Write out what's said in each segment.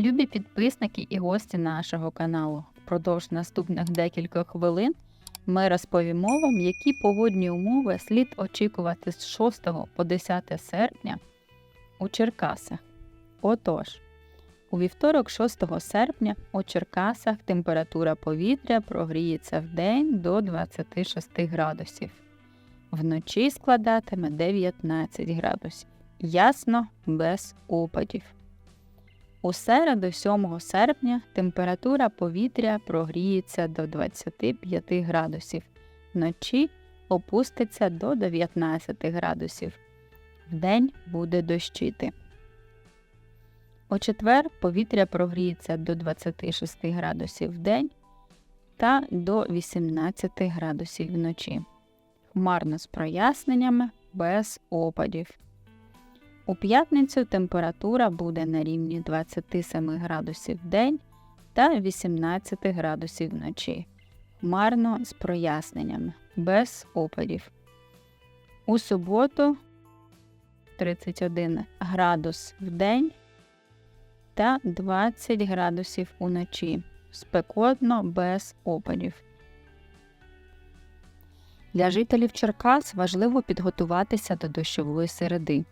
Любі підписники і гості нашого каналу. Впродовж наступних декількох хвилин ми розповімо вам, які погодні умови слід очікувати з 6 по 10 серпня у Черкасах. Отож, у вівторок, 6 серпня, у Черкасах температура повітря прогріється в день до 26 градусів. Вночі складатиме 19 градусів. Ясно, без опадів. У середу, 7 серпня, температура повітря прогріється до 25 градусів. Вночі опуститься до 19 градусів. Вдень буде дощити. У четвер повітря прогріється до 26 градусів в день та до 18 градусів вночі. Хмарно з проясненнями без опадів. У п'ятницю температура буде на рівні 27 градусів в день та 18 градусів вночі. Хмарно з проясненнями, без опадів. У суботу 31 градус в день та 20 градусів уночі. Спекотно без опадів. Для жителів Черкас важливо підготуватися до дощової середи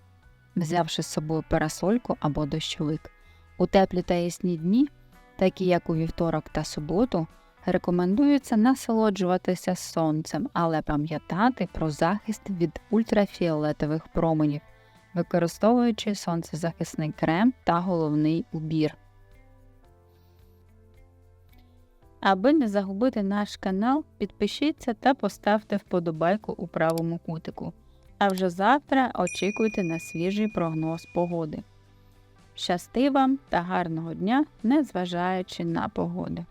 взявши з собою парасольку або дощовик. У теплі та ясні дні, такі як у вівторок та суботу, рекомендується насолоджуватися сонцем, але пам'ятати про захист від ультрафіолетових променів, використовуючи сонцезахисний крем та головний убір. Аби не загубити наш канал, підпишіться та поставте вподобайку у правому кутику. А вже завтра очікуйте на свіжий прогноз погоди. Щасти вам та гарного дня, незважаючи на погоду!